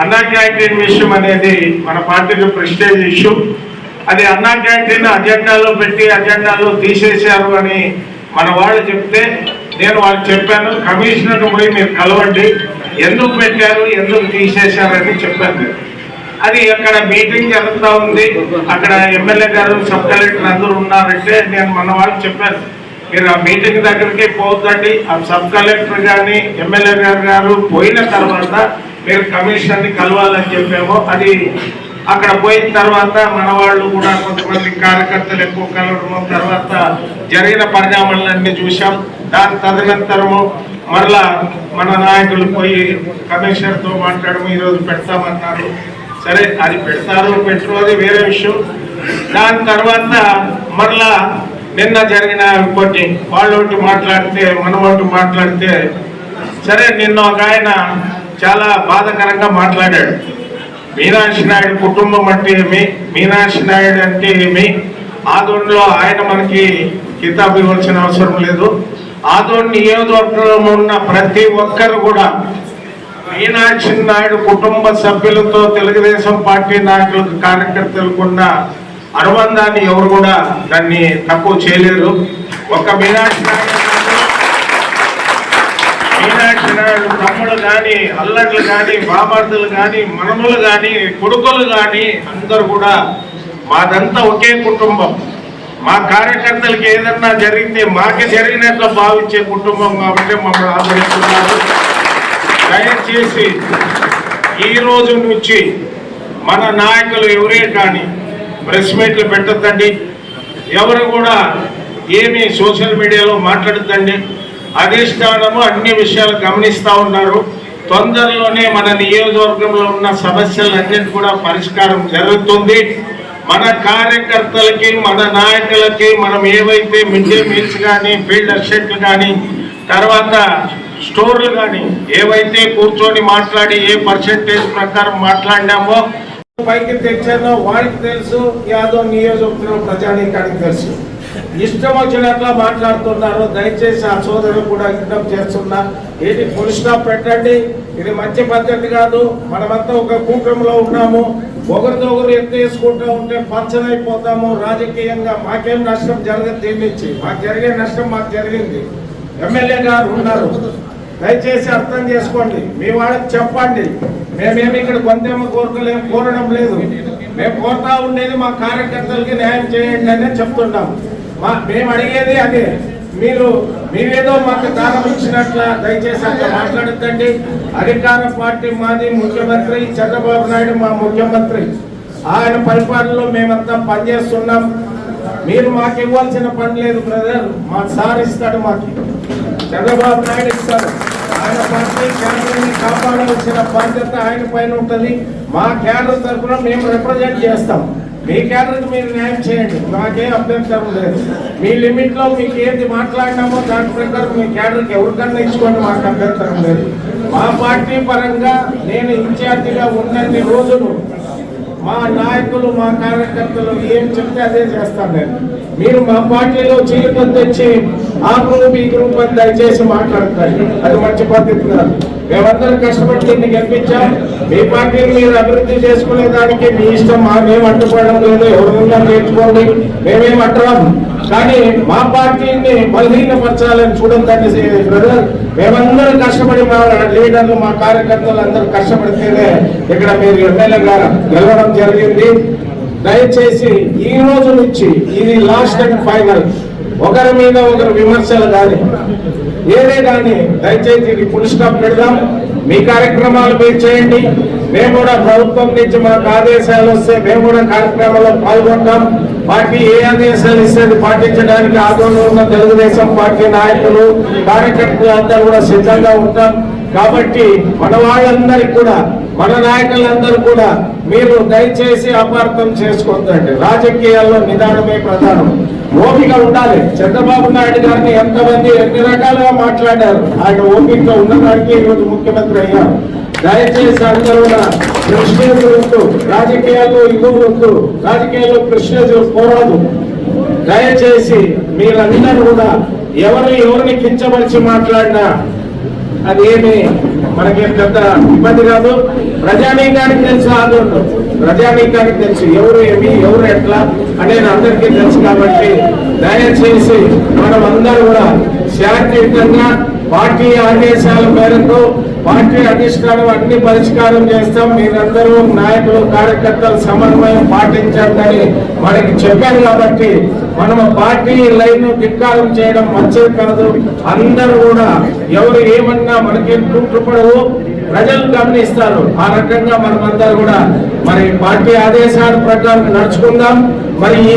అన్నా క్యాంటీన్ విషయం అనేది మన పార్టీకి ప్రెస్టేజ్ ఇష్యూ. అది అన్నా క్యాంటీన్ అజెండాలో పెట్టి అజెండాలో తీసేశారు అని మన వాళ్ళు చెప్తే నేను వాళ్ళు చెప్పాను. కమిషనర్ పోయి మీరు కలవండి. ఎందుకు పెట్టారు ఎందుకు తీసేశారని చెప్పాను. అది అక్కడ మీటింగ్ జరుగుతూ ఉంది. అక్కడ ఎమ్మెల్యే గారు సబ్ కలెక్టర్ అందరూ ఉన్నారంటే నేను మన వాళ్ళు చెప్పాను. మీరు ఆ మీటింగ్ దగ్గరికి పోతండి ఆ సబ్ కలెక్టర్ కానీ ఎమ్మెల్యే గారు గారు పోయిన తర్వాత మీరు కమిషన్ని కలవాలని చెప్పామో అది అక్కడ పోయిన తర్వాత మన వాళ్ళు కూడా కొంతమంది కార్యకర్తలు ఎక్కువ కలవడము తర్వాత జరిగిన పరిణామాలన్నీ చూసాం దాని తదనంతరము మరలా మన నాయకులు పోయి కమిషనర్తో మాట్లాడము ఈరోజు పెడతామన్నారు. సరే అది పెడతారు పెట్టరు అది వేరే విషయం. దాని తర్వాత మరలా నిన్న జరిగిన కొన్ని వాళ్ళు ఒకటి మాట్లాడితే మనం మాట్లాడితే సరే నిన్న ఒక ఆయన చాలా బాధాకరంగా మాట్లాడాడు. మీనాక్షి నాయుడు కుటుంబం అంటే ఏమి? మీనాక్షి నాయుడు అంటే ఏమి? ఆదోన్లో ఆయన మనకి కితాబు ఇవ్వాల్సిన అవసరం లేదు. ఆదోన్ నియోజకవర్గంలో ఉన్న ప్రతి ఒక్కరు కూడా మీనాక్షి నాయుడు కుటుంబ సభ్యులతో తెలుగుదేశం పార్టీ నాయకులకు కార్యకర్తలకు ఉన్న అనుబంధాన్ని ఎవరు కూడా దాన్ని తక్కువ చేయలేరు. ఒక మీనాక్షి నాయుడు మీనాక్షి నాయుడు తమ్ముడు కానీ అల్లట్లు కానీ బామర్దులు కానీ మనములు కానీ కొడుకులు కానీ అందరూ కూడా మాదంతా ఒకే కుటుంబం. మా కార్యకర్తలకి ఏదన్నా జరిగితే మాకే జరిగినట్లు భావించే కుటుంబం కాబట్టి మమ్మల్ని ఆదరిస్తున్నారు. దయచేసి ఈ రోజు నుంచి మన నాయకులు ఎవరే కానీ ప్రెస్ మీట్లు పెట్టద్దండి. ఎవరు కూడా ఏమి సోషల్ మీడియాలో మాట్లాడద్దండి. అధిష్టానము అన్ని విషయాలు గమనిస్తూ ఉన్నారు. తొందరలోనే మన నియోజకవర్గంలో ఉన్న సమస్యలన్నిటి కూడా పరిష్కారం జరుగుతుంది. మన కార్యకర్తలకి మన నాయకులకి మనం ఏవైతే మిడ్ డే మీల్స్ కానీ ఫీల్డ్ అసెట్లు కానీ తర్వాత స్టోర్లు కానీ ఏవైతే కూర్చొని మాట్లాడి ఏ పర్సెంటేజ్ ప్రకారం మాట్లాడినామో పైకి తెచ్చానో వాడికి తెలుసు యాదవ్ నియోజకవర్గం ప్రజానీకానికి తెలుసు. ఇష్టం వచ్చినట్లా మాట్లాడుతున్నారు దయచేసి ఆ సోదరులు కూడా విజ్ఞప్తి చేస్తున్నా. ఇది ఫుల్ స్టాప్ పెట్టండి. ఇది మంచి పద్ధతి కాదు. మనమంతా ఒక కూటమిలో ఉన్నాము. ఒకరితో ఒకరు ఎత్తేసుకుంటూ ఉంటే పంచనైపోతాము రాజకీయంగా మాకేం నష్టం జరగదు దీని మాకు జరిగే నష్టం మాకు జరిగింది. ఎమ్మెల్యే గారు ఉన్నారు. దయచేసి అర్థం చేసుకోండి. మీ వాళ్ళకి చెప్పండి. మేమేమి ఇక్కడ కొంతేమో కోరుకోలేము కోరడం లేదు. మేము కోరుతా ఉండేది మా కార్యకర్తలకి న్యాయం చేయండి అనే చెప్తున్నాము మేము అడిగేది అదే. మీరు మీరేదో మాకు దానం ఇచ్చినట్ల దయచేసి అట్లా మాట్లాడద్దండి. అధికార పార్టీ మాది ముఖ్యమంత్రి చంద్రబాబు నాయుడు మా ముఖ్యమంత్రి. ఆయన పరిపాలనలో మేమంతా పనిచేస్తున్నాం. మీరు మాకు ఇవ్వాల్సిన పని లేదు బ్రదర్. మా సార్ ఇస్తాడు మాకు. చంద్రబాబు నాయుడు ఇస్తారు ఆయన పార్టీ క్యాడర్ని కాపాడవలసిన బాధ్యత ఆయన పైన ఉంటుంది. మా క్యాడర్ తరఫున మేము రిప్రజెంట్ చేస్తాం. మీ క్యాడర్కి మీరు న్యాయం చేయండి. మాకేం అభ్యంతరం లేదు. మీ లిమిట్లో మీకు ఏది మాట్లాడినామో దాని ప్రకారం మీ క్యాడర్కి ఎవరికన్నా ఇచ్చుకోండి మాకు అభ్యంతరం లేదు. మా పార్టీ పరంగా నేను ఇన్ఛార్జిగా ఉన్నన్ని రోజులు మా నాయకులు మా కార్యకర్తలు ఏం చెప్తే అదే చేస్తాను నేను. మీరు మా పార్టీలో చీలికలు తెచ్చి ఆ గ్రూప్ ఈ గ్రూప్ అని దయచేసి మాట్లాడుతారు అది మంచి పద్ధతి కాదు. మేమందరం కష్టపడి దీన్ని గెలిపించాం. మీ పార్టీని మీరు అభివృద్ధి చేసుకునే దానికి మీ ఇష్టం మా మేము అడ్డుపడడం లేదు. ఎవరిన్నా నేర్చుకోండి. మేమేం అడ్డరాం. కానీ మా పార్టీని బలహీనపరచాలని చూడొద్దండి బ్రదర్. మేమందరం కష్టపడి మా లీడర్లు మా కార్యకర్తలు అందరూ కష్టపడితేనే ఇక్కడ మీరు ఎమ్మెల్యే గారు గెలవడం జరిగింది. దయచేసి ఈ రోజు నుంచి ఇది లాస్ట్ అండ్ ఫైనల్. ఒకరి మీద ఒకరు విమర్శలు కానీ ఏదే కానీ దయచేసి ఇది ఫుల్ స్టాప్ పెడదాం. మీ కార్యక్రమాలు మీరు చేయండి. మేము కూడా ప్రభుత్వం నుంచి మాకు ఆదేశాలు వస్తే మేము కూడా కార్యక్రమాల్లో పాల్గొంటాం. పార్టీ ఏ ఆదేశాలు ఇస్తే పాటించడానికి ఆందోళన ఉన్న తెలుగుదేశం పార్టీ నాయకులు కార్యకర్తలు అందరూ కూడా సిద్ధంగా ఉంటాం. కాబట్టి మన వాళ్ళందరికీ కూడా మన నాయకులందరూ కూడా మీరు దయచేసి అపార్థం చేసుకోవద్దండి రాజకీయాల్లో నిదానమే ప్రధానం. ఓపిక ఉండాలి. చంద్రబాబు నాయుడు గారిని ఎంతమంది ఎన్ని రకాలుగా మాట్లాడారు? ఆయన ఓపిక ఉన్నదానికి ఈరోజు ముఖ్యమంత్రి అయ్యారు. దయచేసి అందరూ కూడా చూస్తూ రాజకీయాల్లో ఇల్లు వద్దు రాజకీయాల్లో కృష్ణ పోరాదు. దయచేసి మీరందరూ కూడా ఎవరు ఎవరిని కించపరిచి మాట్లాడినా అదేమి మనకేం పెద్ద ఇబ్బంది కాదు. ప్రజానీకానికి తెలుసు ఆందోళన ప్రజానీకానికి తెలుసు ఎవరు ఏమి ఎవరు ఎట్లా అనేది అందరికీ తెలుసు కాబట్టి దయచేసి మనం అందరూ కూడా శాంతియుతంగా పార్టీ ఆదేశాల మేరకు పార్టీ అధిష్టానం అన్ని పరిష్కారం చేస్తాం. మీరందరూ నాయకులు కార్యకర్తలు సమన్వయం పాటించండి మనకి చెప్పారు కాబట్టి మనం పార్టీ లైన్ ధిక్కారం చేయడం మంచిది కాదు. అందరూ కూడా ఎవరు ఏమన్నా మనకేం కుంటుపడవు ప్రజలు గమనిస్తారు. ఆ రకంగా మనమందరూ కూడా మరి పార్టీ ఆదేశాల ప్రకారం నడుచుకుందాం. మరి ఈ